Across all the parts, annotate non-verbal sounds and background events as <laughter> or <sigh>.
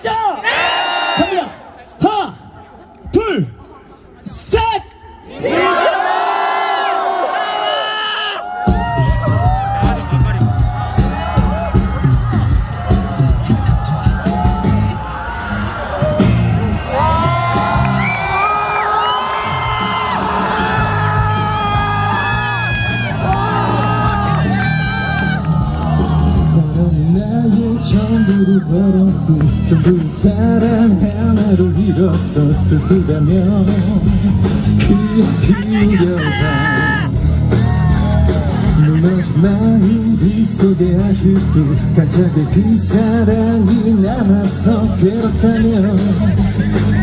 시 슬프다면 기억이려봐 무너진 마음 빗속에 아직도 가짜게 그 사랑이 남아서 괴롭다면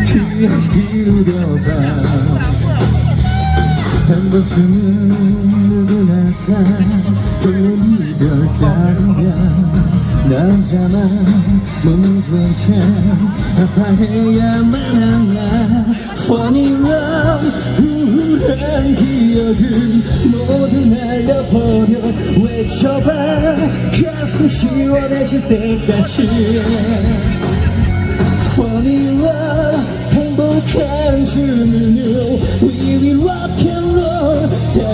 기억이려봐 한 번쯤은 누구나 다 그런 이별 따르면 남자만 몸을 훔쳐 아파해야만 하나. love 우울한 기억을 모두 날려버려. 외쳐봐 가슴 시원해질 때까지. love 행복한 주문요 We will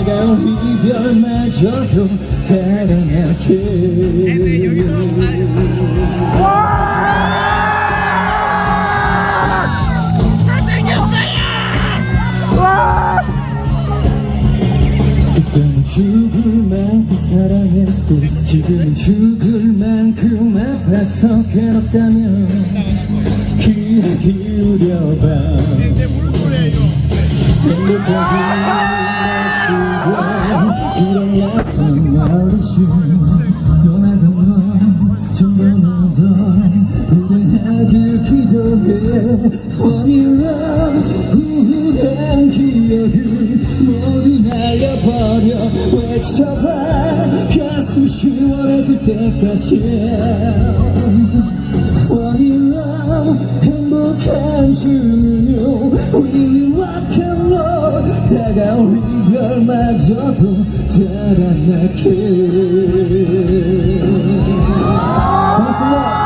다가온 이별마저도 그때는 죽을 만큼 사랑했고 지금은 죽을 만큼 아파서 괴롭다면 귀 기울여봐. 행복하지 약한 어르신 떠나간 너더 후회하길 기도해 Funny love 우울한 기억을 모두 날려버려 외쳐봐 가슴 시원해질 때까지 Funny love 행복한 주문요 We rock 다가올 이별마저도 달아나게 반갑습니다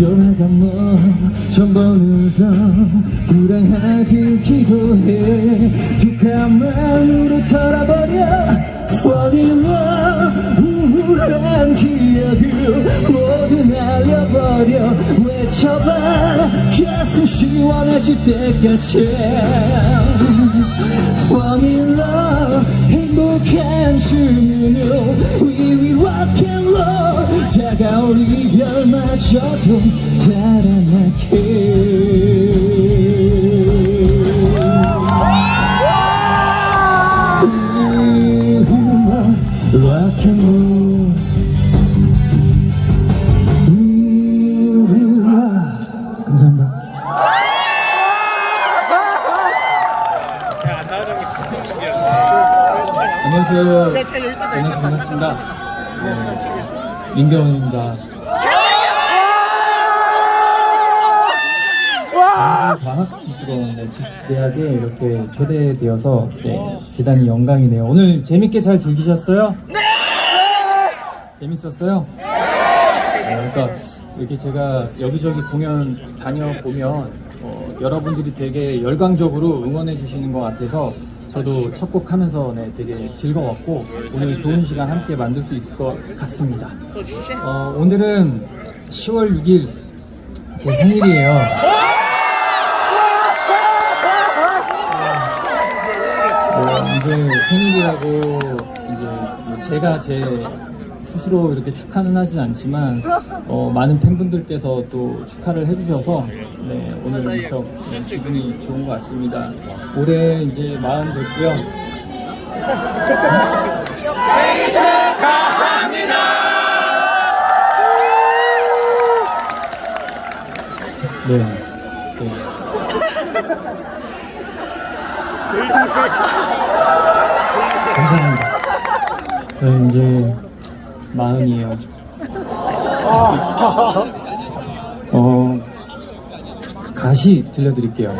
떠나간 너 전번우도 불행하길 기도해. 툭한 마음으로 털어버려 love 우울한 기억을 모두 날려버려. 외쳐봐 가슴 시원해질 때까지. Fall in love 행복한 주문요 We will rock roll 다가올 이별마저도 달아나 되어서 네, 대단히 영광이네요. 오늘 재밌게 잘 즐기셨어요? 네! 재밌었어요? 네, 그러니까 이렇게 제가 여기저기 공연 다녀보면 어, 여러분들이 되게 열광적으로 응원해 주시는 것 같아서 저도 첫 곡 하면서 네, 되게 즐거웠고 오늘 좋은 시간 함께 만들 수 있을 것 같습니다. 어, 오늘은 10월 6일 제 생일이에요. 뭐 이제 생일이라고 이제 뭐 제가 제 스스로 이렇게 축하는 하진 않지만 어, 많은 팬분들께서 또 축하를 해주셔서 네, 오늘 무척 기분이 좋은 것 같습니다. 올해 이제 마흔 됐고요. 네. 감사합니다. 저는 이제 마흔이에요. 어, 가시 들려드릴게요.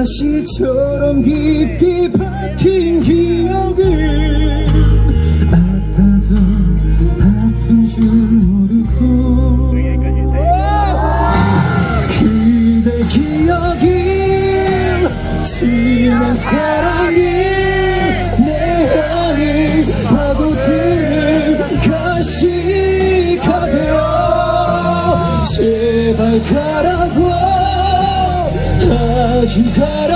가시처럼 깊이 박힌 기억을 아주 가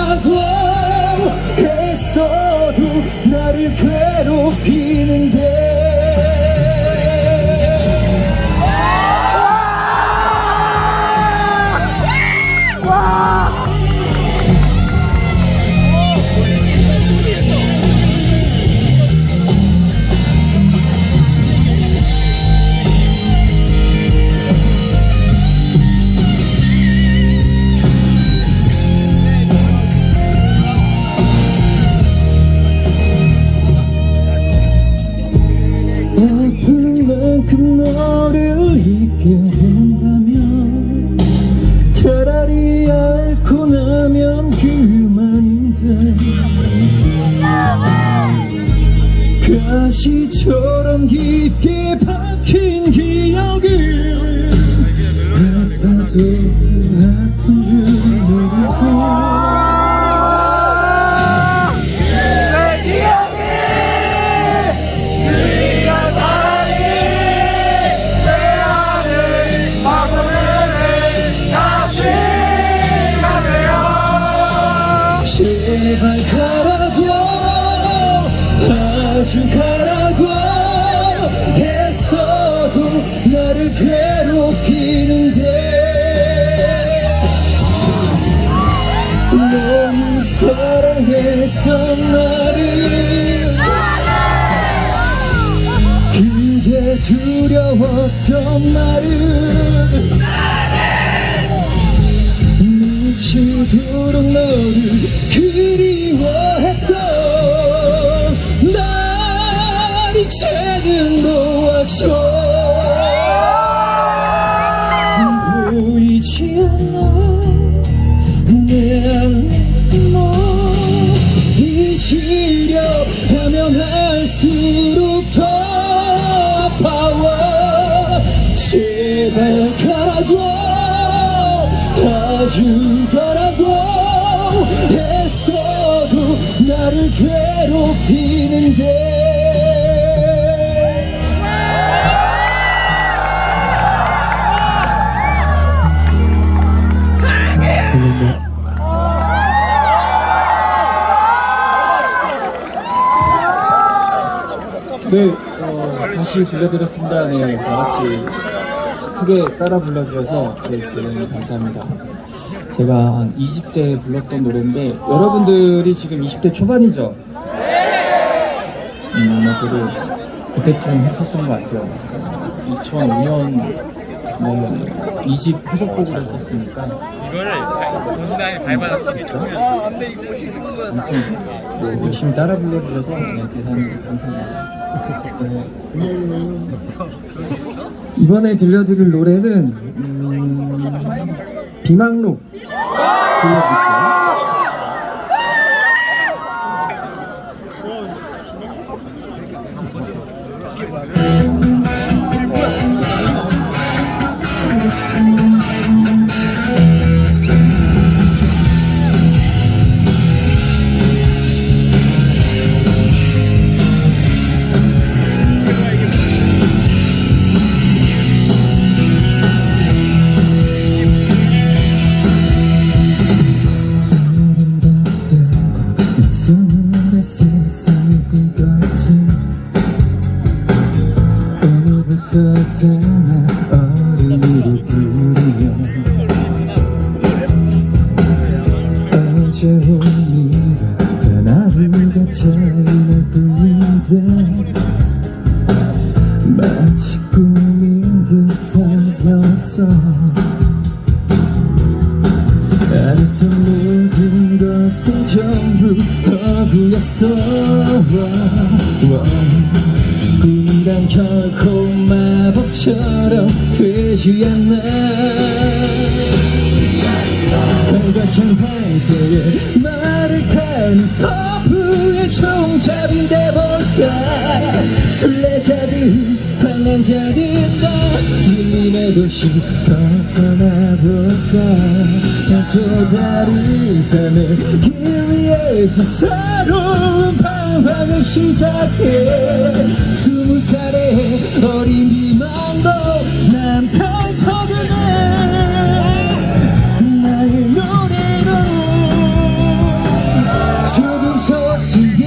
기억을 아파도 아픈 줄 두려웠던 나를. 미치도록 너를 괴롭히는데 네, 어, 다시 들려드렸습니다. 네, 다 같이 크게 따라 불러주셔서 네, 대단히 감사합니다. 제가 한 20대 불렀던 노래인데 여러분들이 지금 20대 초반이죠? 음, 아마 저도 그때쯤 했었던 것 같아요. 2005년 네, 2집 후속곡을 했었으니까 이거를 공수단이 밟아놨기 처음이야. 아무튼 뭐 열심히 따라 불러주셔서 네, 대단히 감사합니다. <laughs> 네. 이번에 들려드릴 노래는 음, 비망록 들려드릴게요. 마법처럼 되지 않아 별것처럼 할때에 말을 타는 서부의 총잡이 돼볼까? 환난자들 나 밀림의 도시 벗어나볼까? 또 다른 삶의 길 위에서 새로운 방황을 시작해. 스무 살의 어린 비만도 난 펼쳐드네 나의 노래로 조금 서툴게.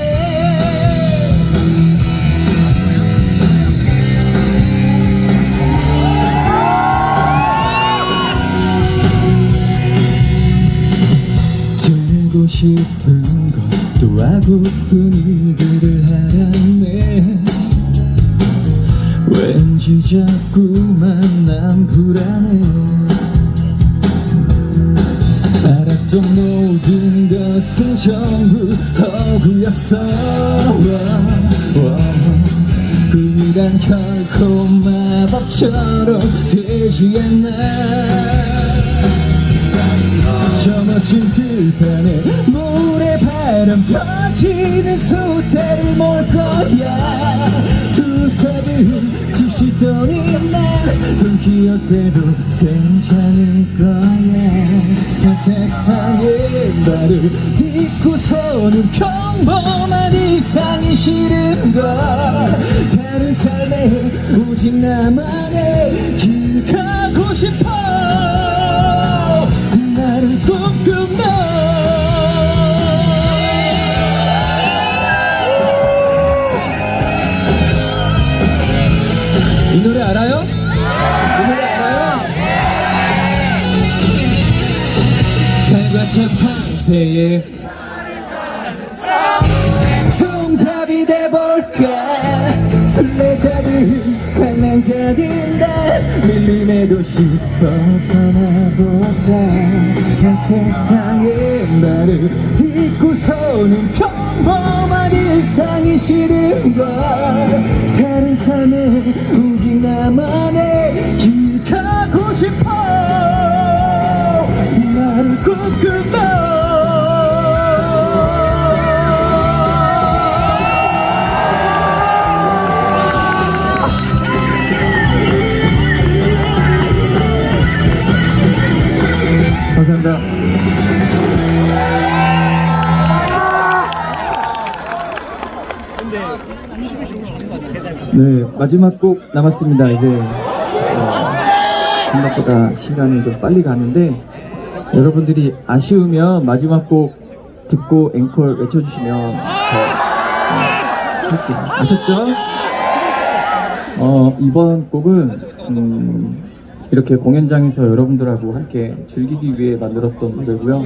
들고 싶은 하고픈 일들을 하라네. 왠지 자꾸만 난 불안해. 알았던 모든 것은 전부 허구였어. 꿈이란 결코 마법처럼 되지 않아 저 멋진 들판에 모래바람 터지는 소대를 몰 거야. 두 사들 지시더니 난 돈키호테도 괜찮을 거야. 세상에 나를 딛고서는 평범한 일상이 싫은 걸. 다른 삶에 오직 나만의 길 가고 싶어 결과적 황폐에 손잡이 돼볼까? 술래자들 관람자들 다 밀림의 도시 벗어나볼까? 한 세상에 나를 딛고서는 평범한 일상이 싫은 걸. 다른 삶에 오직 나만의 길 가고 싶어 네, 마지막 곡 남았습니다. 이제 어, 생각보다 시간이 좀 빨리 가는데 여러분들이 아쉬우면 마지막 곡 듣고 앵콜 외쳐주시면 더 어, 할게요. 아셨죠? 어, 이번 곡은 음, 이렇게 공연장에서 여러분들하고 함께 즐기기 위해 만들었던 노래고요.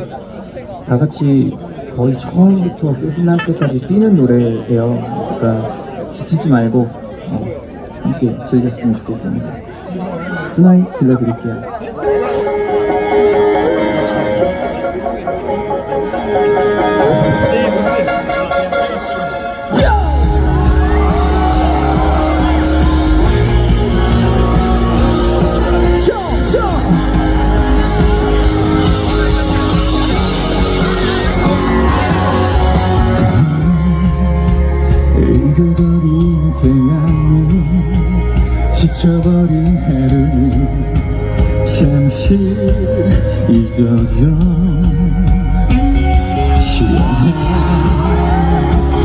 다 같이 거의 처음부터 끝날 때까지 뛰는 노래예요. 그러니까 지치지 말고 어, 함께 즐겼으면 좋겠습니다. 투나잇 들려드릴게요. 스쳐버린 하루는 잠시 잊어줘. 시원한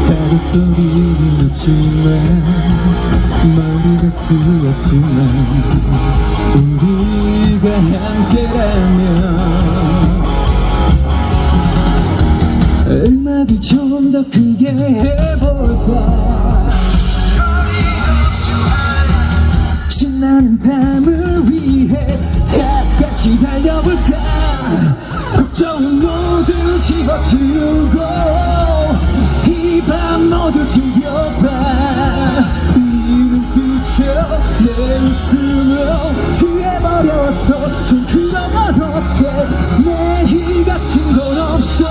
하루 소리는 없지만 멀리 갈수 없지만 우리가 함께라면 음악을 좀더 크게 해볼까 신나는 밤을 위해 다 같이 달려볼까? 걱정은 모두 집어치우고 이 밤 모두 즐겨봐. 네 눈빛에 내 웃음으로 취해버렸어. 좀 그러면 어때 내일 같은 건 없어.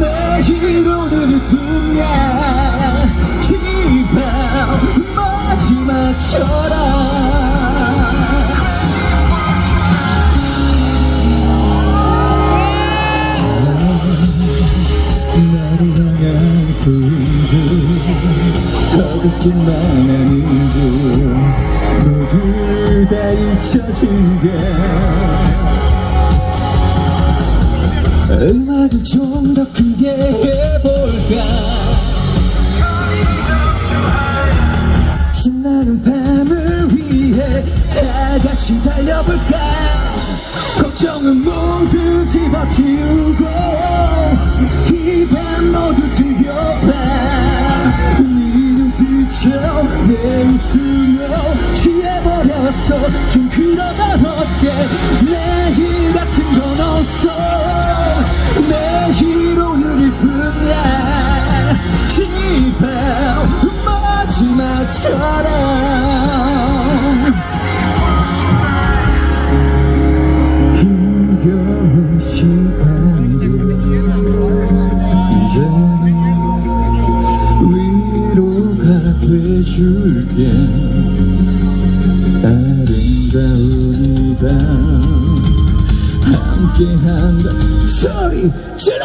내일 오늘일 뿐이야. 마지막처럼 어둡기만 하는 줄 모두 다 잊혀진 게 음악을 좀 더 크게 해볼까? 신나는 밤을 위해 다 같이 달려볼까? 걱정은 모두 집어치우고 취해버렸어. 좀 그러다 어때? 내일 같은 건 없어. 내일 오늘일 뿐이야 이밤 마지막처럼 함께한다 소리 질러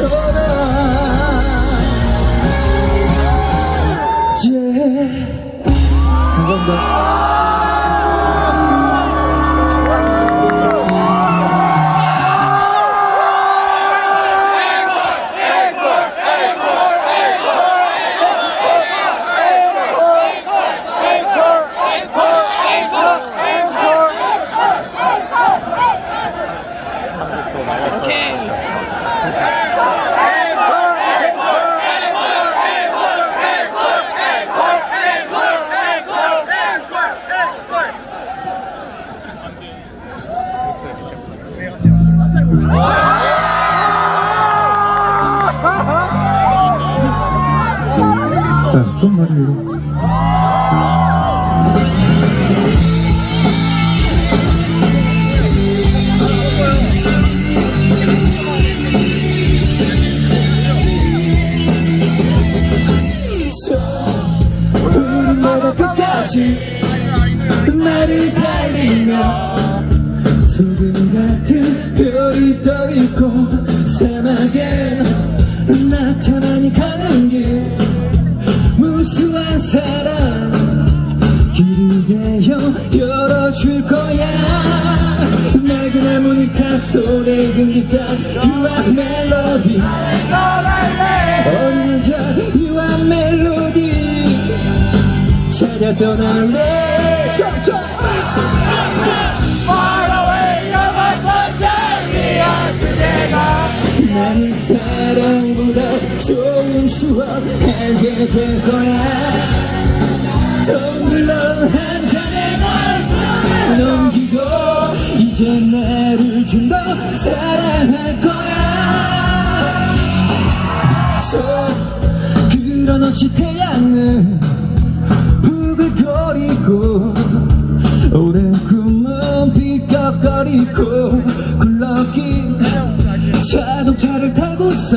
마 자, 손 되어 열어줄 거야. 낡은 하모니카 소리 금기타 유한 멜로디 어린 여자 유한 멜로디 찾아 떠날래. 점점 나는 사랑보다 좋은 추억 알게 될 거야. 잔의 날 넘기고 이제 나를 좀 더 사랑할 거야. 저 그런 없이 태양은 부글거리고 오랜 꿈은 삐걱거리고 굴러긴 자동차를 타고서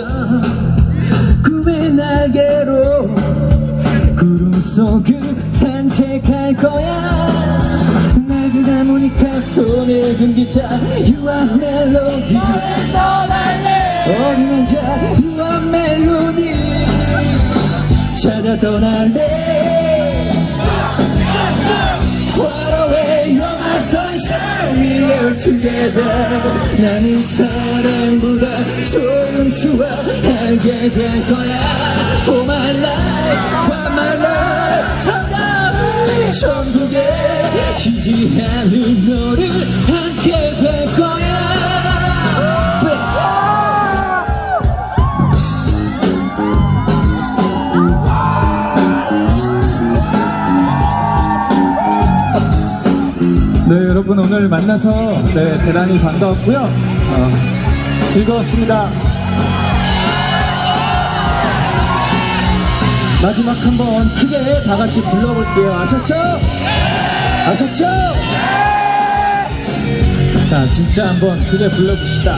꿈의 날개로 구름 속을 산책할 거야. 손에 든 기차 유한 멜로디 어린 자 유한 멜로디 찾아 떠날래 Far away you're my sunshine We are together 나는 사랑보다 조용추워하게 될 거야 For my life, for my life 전국에 쉬지 않는 너를 함께 될 거야 네, 여러분 오늘 만나서 네, 대단히 반가웠고요. 어, 즐거웠습니다. 마지막 한번 크게 다 같이 불러볼게요. 아셨죠? 아셨죠? 자, 진짜 한번 크게 불러봅시다.